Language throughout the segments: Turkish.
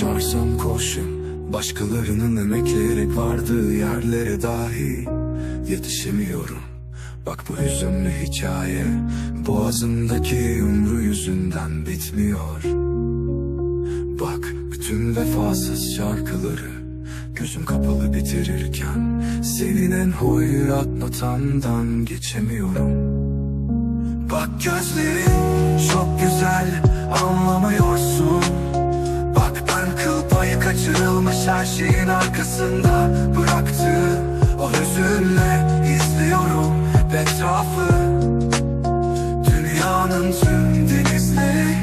koşsam koşum Başkalarının emekleyerek vardığı yerlere dahi Yetişemiyorum. Bak bu hüzünlü hikaye Boğazımdaki yumru yüzünden bitmiyor. Bak bütün vefasız şarkıları Gözüm kapalı bitirirken Senin en hoyrat notandan geçemiyorum. Bak gözlerin çok güzel anlamıyorsun kaçırılmış her şeyin arkasında Bıraktığım o hüzünle izliyorum etrafı. Dünyanın tüm denizleri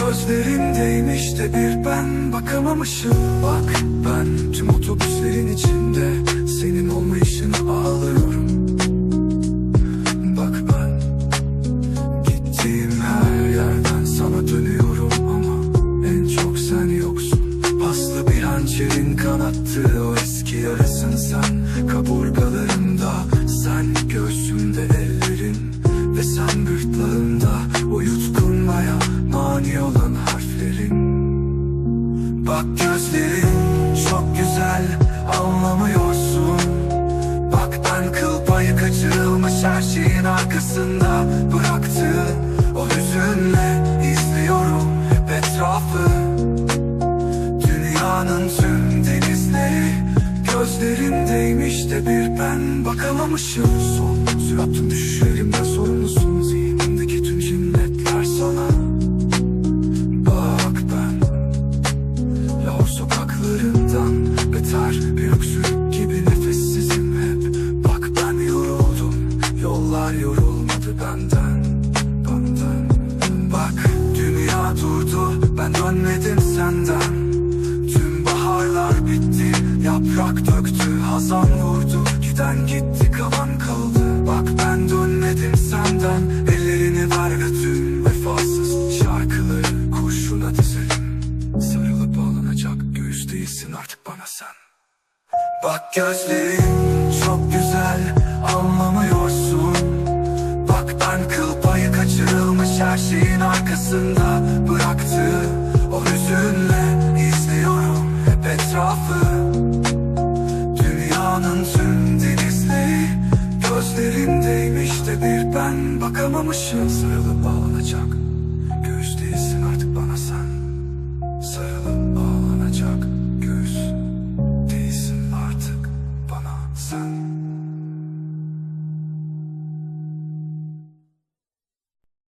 Gözlerimdeymiş de bir ben bakamamışım. Bak ben tüm otobüslerin yarasın sen Kaburgalarımda sen göğsümde ellerin Ve sen gırtlağında o mani olan harflerin. Bak gözlerin çok güzel anlamıyorsun. Bak ben kıl payı kaçırılmış her şeyin arkasında. Bıraktığın o hüzünle izliyorum hep etrafı. Dünyanın tüm de bir ben bakamamışım. Son süratın düşüşlerimden sorumlusun. Zihnimdeki tüm cinnetler sana. Bak ben Lahor sokaklarından beter bir öksürük yaprak döktü hazan vurdu. Giden gitti kalan kaldı. Bak ben dönmedim senden. Ellerini ver ve tüm vefasız şarkıları kurşuna dizelim. Sarılıp bağlanacak göğüs değilsin artık bana sen. Bak gözlerin çok güzel anlamıyorsun. Bak ben kıl payı kaçırılmış her şeyin arkasında Gözlerindeymiş de bir ben bakamamışım. Sarılıp bağlanacak Göğüs değilsin artık bana sen. Sarılıp bağlanacak Göğüs değilsin artık bana sen.